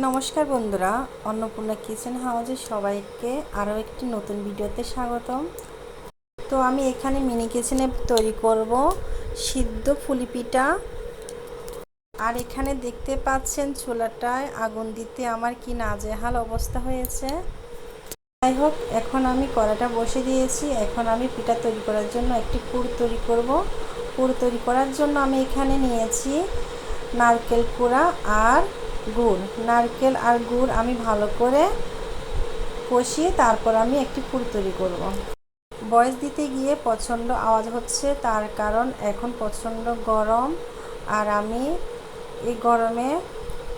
নমস্কার বন্ধুরা, অন্নপূর্ণা কিচেন হাউসে সবাইকে আরও একটি নতুন ভিডিওতে স্বাগতম। তো আমি এখানে মিনি কিচেনে তৈরি করব সিদ্ধ ফুলি পিঠা। আর এখানে দেখতে পাচ্ছেন চুলাটায় আগুন দিতে আমার কি নাজেহাল অবস্থা হয়েছে। যাই হোক, এখন আমি কড়াটা বসে দিয়েছি। এখন আমি পিঠা তৈরি করার জন্য একটি পুর তৈরি করব। পুর তৈরি করার জন্য আমি এখানে নিয়েছি নারকেল কুড়া আর গুড়, নারকেল আর গুড় আমি ভালো করে কষিয়ে তারপর আমি একটি পুর তৈরি করব। বয়স দিতে গিয়ে প্রচণ্ড আওয়াজ হচ্ছে, তার কারণ এখন প্রচণ্ড গরম আর আমি এই গরমে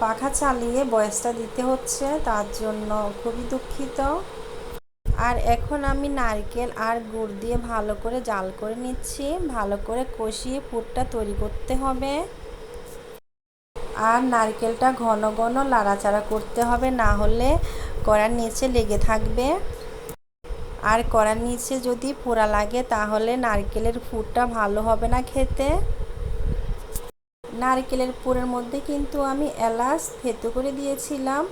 পাখা চালিয়ে বয়সটা দিতে হচ্ছে, তার জন্য খুবই দুঃখিত আর এখন আমি নারকেল আর গুড় দিয়ে ভালো করে জাল করে নিচ্ছি, ভালো করে কষিয়ে পুরটা তৈরি করতে হবে আর নারকেলটা ঘন ঘন লাড়াচাড়া করতে হবে, না হলে কড়ার নিচে লেগে থাকবে। আর কড়ার নিচে যদি পোড়া লাগে, তাহলে নারকেলের ফুটটা ভালো হবে না খেতে। নারকেলের পুরের মধ্যে কিন্তু আমি এলাচ থেতো করে দিয়েছিলাম,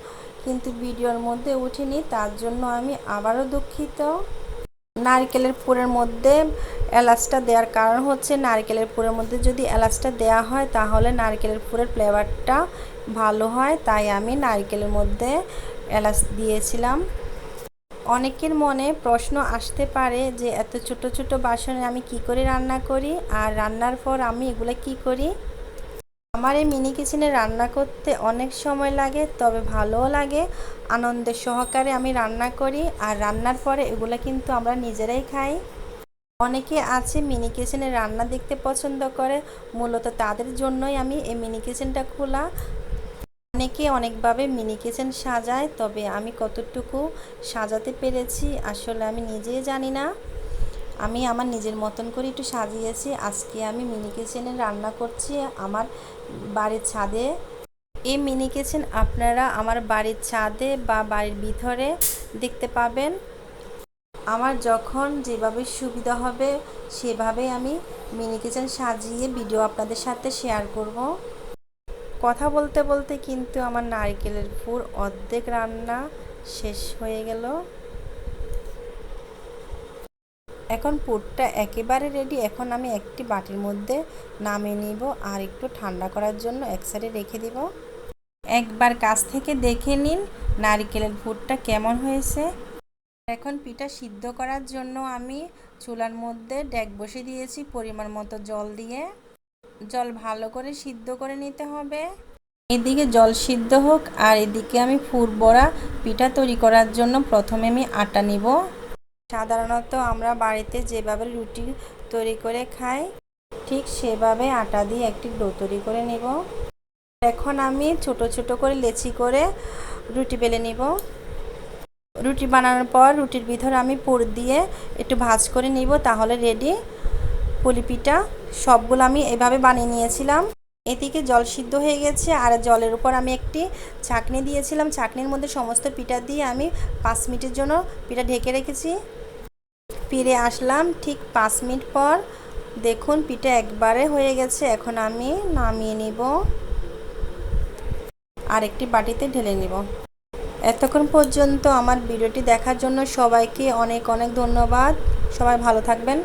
কিন্তু ভিডিওর মধ্যে উঠিনি, তার জন্য আমি আবারও দুঃখিত। নারকেলের পুরের মধ্যে এলাচটা দেওয়ার কারণ হচ্ছে নারকেলের পুরের মধ্যে যদি এলাচটা দেওয়া হয় তাহলে নারকেলের পুরের ফ্লেভারটা ভালো হয়, তাই আমি নারকেলের মধ্যে এলাচ দিয়েছিলাম। অনেকের মনে প্রশ্ন আসতে পারে যে এত ছোট ছোট বাসনে আমি কি করে রান্না করি আর রান্নার পর আমি এগুলো কি করি? আমার এই মিনি কিচেনে রান্না করতে অনেক সময় লাগে, তবে ভালোও লাগে, আনন্দের সহকারে আমি রান্না করি আর রান্নার পরে এগুলো কিন্তু আমরা নিজেরাই খাই। অনেকে আছে মিনি কিচেনে রান্না দেখতে পছন্দ করে, মূলত তাদের জন্যই আমি এই মিনি কিচেনটা খোলা। অনেকে অনেকভাবে মিনি কিচেন সাজায়, তবে আমি কতটুকু সাজাতে পেরেছি আসলে আমি নিজেই জানি না। আমি আমার নিজের মতন করে একটু সাজিয়েছি, আজকে আমি মিনি কিচেনে রান্না করছি আমার বাড়ির ছাদে। এই মিনি কিচেন আপনারা আমার বাড়ির ছাদে বা বাড়ির ভিতরে দেখতে পাবেন। আমার যখন যেভাবে সুবিধা হবে, সেভাবে আমি মিনি কিচেন সাজিয়ে ভিডিও আপনাদের সাথে শেয়ার করব। কথা বলতে বলতে কিন্তু আমার নারকেলের পুর অর্ধেক রান্না শেষ হয়ে গেল। এখন পুরটা একেবারে রেডি এখন আমি একটি বাটির মধ্যে নামিয়ে নিব আর একটু ঠান্ডা করার জন্য এক সাইডে রেখে দিব। একবার কাছ থেকে দেখে নিন নারিকেলের পুরটা কেমন হয়েছে। এখন পিঠা সিদ্ধ করার জন্য আমি চুলার মধ্যে ডেক বসে দিয়েছি পরিমাণ মতো জল দিয়ে। জল ভালো করে সিদ্ধ করে নিতে হবে। এদিকে জল সিদ্ধ হোক আর এদিকে আমি ফুর বড়া পিঠা তৈরি করার জন্য প্রথমে আমি আটা নিব। সাধারণত আমরা বাড়িতে যেভাবে রুটি তৈরি করে খাই, ঠিক সেভাবে আটা দিয়ে একটি ডো তৈরি করে নেব। এখন আমি ছোট ছোট করে লেচি করে রুটি বেলে নিব। রুটি বানানোর পর রুটির ভিতরে আমি পুর দিয়ে একটু ভাজ করে নিব, তাহলে রেডি পুলি পিঠা। সবগুলো আমি এভাবে বানিয়ে নিয়েছিলাম। এদিকে জল সিদ্ধ হয়ে গেছে, আর জলের উপর আমি একটি ছাকনি দিয়েছিলাম। ছাকনির মধ্যে সমস্ত পিঠা দিয়ে আমি পাঁচ মিনিটের জন্য পিঠা ঢেকে রেখেছি। ফিরে আসলাম ঠিক পাঁচ মিনিট পর। দেখুন, পিঠা একবারে হয়ে গেছে। এখন আমি নামিয়ে নিব। আর একটি বাটিতে ঢেলে নিব। এতক্ষণ পর্যন্ত আমার ভিডিওটি দেখার জন্য সবাইকে অনেক অনেক ধন্যবাদ। সবাই ভালো থাকবেন।